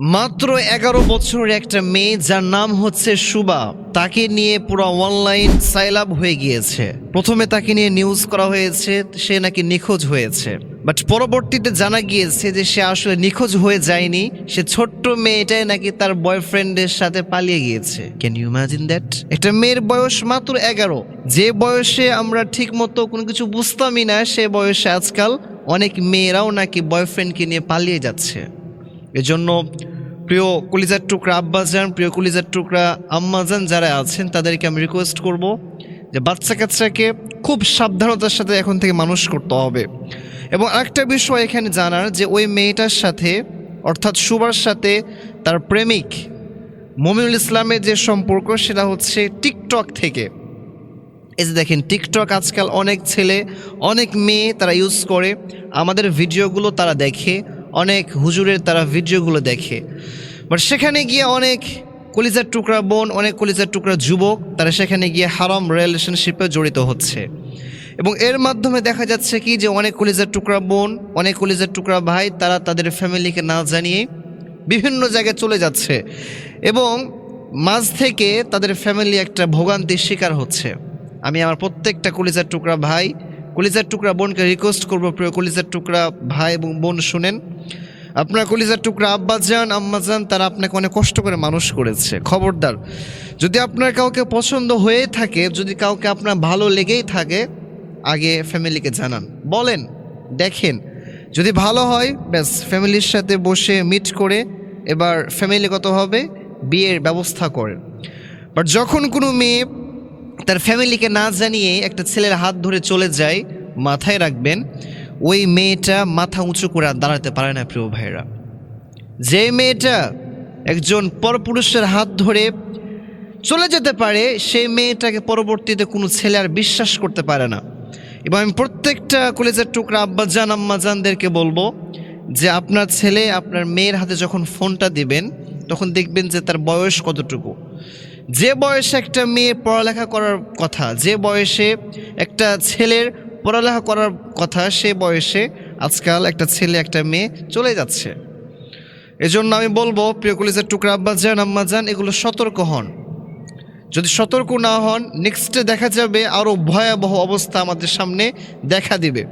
মাত্র এগারো বছরের একটা মেয়ে যার নাম হচ্ছে সুবা। তাকে নিয়ে পুরো অনলাইন সাইল আপ হয়ে গিয়েছে। প্রথমে তাকে নিয়ে নিউজ করা হয়েছে, সে নাকি নিখোঁজ হয়েছে। বাট পরবর্তীতে জানা গিয়েছে যে সে আসলে নিখোঁজ হয়ে যায়নি। সে ছোট্ট মেয়েটাই নাকি তার বয়ফ্রেন্ডের সাথে পালিয়ে গিয়েছে। ক্যান ইউ ইমাজিন দ্যাট একটা মেয়ের বয়স মাত্র এগারো। যে বয়সে আমরা ঠিক মতো কোনো কিছু বুঝতামই না, সে বয়সে আজকাল অনেক মেয়েরাও নাকি বয়ফ্রেন্ডকে নিয়ে পালিয়ে যাচ্ছে। এজন্য প্রিয় কলিজার টুকরা আব্বাস আব্বাজান প্রিয় কলিজার টুকরা আম্মাজান যারা আছেন, তাদেরকে আমি রিকোয়েস্ট করব যে বাচ্চা কাচ্চাকে খুব সাবধানতার সাথে এখন থেকে মানুষ করতে হবে। এবং আরেকটা বিষয় এখানে জানার যে ওই মেয়েটার সাথে, অর্থাৎ সুবার সাথে তার প্রেমিক মমিনুল ইসলামের যে সম্পর্ক, সেটা হচ্ছে টিকটক থেকে। এই যে দেখেন, টিকটক আজকাল অনেক ছেলে, অনেক মেয়ে তারা ইউজ করে। আমাদের ভিডিওগুলো তারা দেখে। অনেক হুজুরের তারা ভিডিওগুলো দেখে। বাট সেখানে গিয়ে অনেক কলিজার টুকরা বোন, অনেক কলিজার টুকরা যুবক, তারা সেখানে গিয়ে হারাম রিলেশনশিপে জড়িত হচ্ছে। এবং এর মাধ্যমে দেখা যাচ্ছে কি যে অনেক কলিজার টুকরা বোন, অনেক কলিজার টুকরা ভাই, তারা তাদের ফ্যামিলিকে না জানিয়ে বিভিন্ন জায়গায় চলে যাচ্ছে এবং মাঝ থেকে তাদের ফ্যামিলি একটা ভোগান্তির শিকার হচ্ছে। আমি আমার প্রত্যেকটা কলিজার টুকরা ভাই, কলিজার টুকরা বোনকে রিকোয়েস্ট করব, প্রিয় কলিজার টুকরা ভাই এবং বোন শুনেন। আপনার কলিজার টুকরা আব্বাস যান, আম্মা যান, তারা আপনাকে অনেক কষ্ট করে মানুষ করেছে। খবরদার, যদি আপনার কাউকে পছন্দ হয়ে থাকে, যদি কাউকে আপনার ভালো লেগেই থাকে, আগে ফ্যামিলিকে জানান। বলেন, দেখেন, যদি ভালো হয়, ব্যাস, ফ্যামিলির সাথে বসে মিট করে এবার ফ্যামিলিগতভাবে বিয়ের ব্যবস্থা করেন। বাট যখন কোনো মেয়ে তার ফ্যামিলিকে না জানিয়ে একটা ছেলের হাত ধরে চলে যায়, মাথায় রাখবেন ওই মেয়েটা মাথা উঁচু করে দাঁড়াতে পারে না, প্রিয় ভাইরা যে মেয়েটা একজন পরপুরুষের হাত ধরে চলে যেতে পারে, সেই মেয়েটাকে পরবর্তীতে কোনো ছেলে আর বিশ্বাস করতে পারে না। এবং আমি প্রত্যেকটা কলেজের টুকরা আব্বাজান, আম্মাজানদেরকে বলব যে আপনার ছেলে, আপনার মেয়ের হাতে যখন ফোনটা দিবেন, তখন দেখবেন যে তার বয়স কতটুকু। যে বয়সে একটা মেয়ে পড়ালেখা করার কথা, যে বয়সে একটা ছেলের পড়ালেখা করার কথা সে বয়সে আজকাল একটা ছেলে, একটা মেয়ে চলে যাচ্ছে। এজন্য আমি বলব, প্রিয় কলেজের টুকরা আব্বাজান আম্মাজান এগুলো সতর্ক হন। যদি সতর্ক না হন নেক্সটে দেখা যাবে আরও ভয়াবহ অবস্থা আমাদের সামনে দেখা দিবে।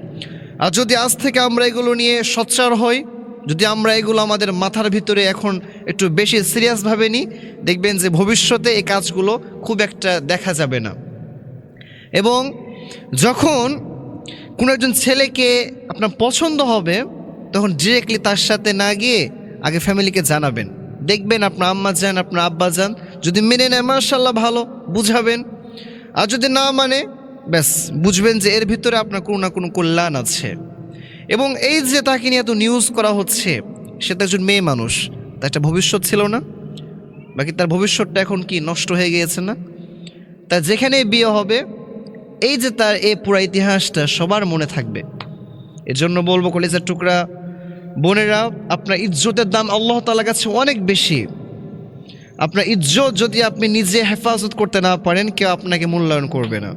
আর যদি আজ থেকে আমরা এগুলো নিয়ে সচ্চার হই, যদি আমরা এগুলো আমাদের মাথার ভিতরে এখন একটু বেশি সিরিয়াসভাবে নিই, দেখবেন যে ভবিষ্যতে এই কাজগুলো খুব একটা দেখা যাবে না। এবং যখন কোনো একজন ছেলেকে আপনার পছন্দ হবে, তখন ডিরেক্টলি তার সাথে না গিয়ে আগে ফ্যামিলিকে জানাবেন। দেখবেন আপনার আম্মা যান, আপনার আব্বা যান, যদি মেনে নেয় মার্শাল্লাহ ভালো, বুঝাবেন। আর যদি না মানে ব্যাস, বুঝবেন যে এর ভিতরে আপনার কোনো না কোনো কল্যাণ আছে। এবং এই যে তাকে নিয়ে এত নিউজ করা হচ্ছে, সে তো একজন মেয়ে মানুষ, তার একটা ভবিষ্যৎ ছিল না। বাকি তার ভবিষ্যৎটা এখন কি, নষ্ট হয়ে গিয়েছে না? তার যেখানে বিয়ে হবে এই যে তার এ পুরা ইতিহাসটা সবার মনে থাকবে। এজন্য বলব কলেজের টুকরা, বোনেরা, আপনার ইজ্জতের দাম আল্লাহ তালার কাছে অনেক বেশি। আপনার ইজ্জত যদি আপনি নিজে হেফাজত করতে না পারেন, কেউ আপনাকে মূল্যায়ন করবে না।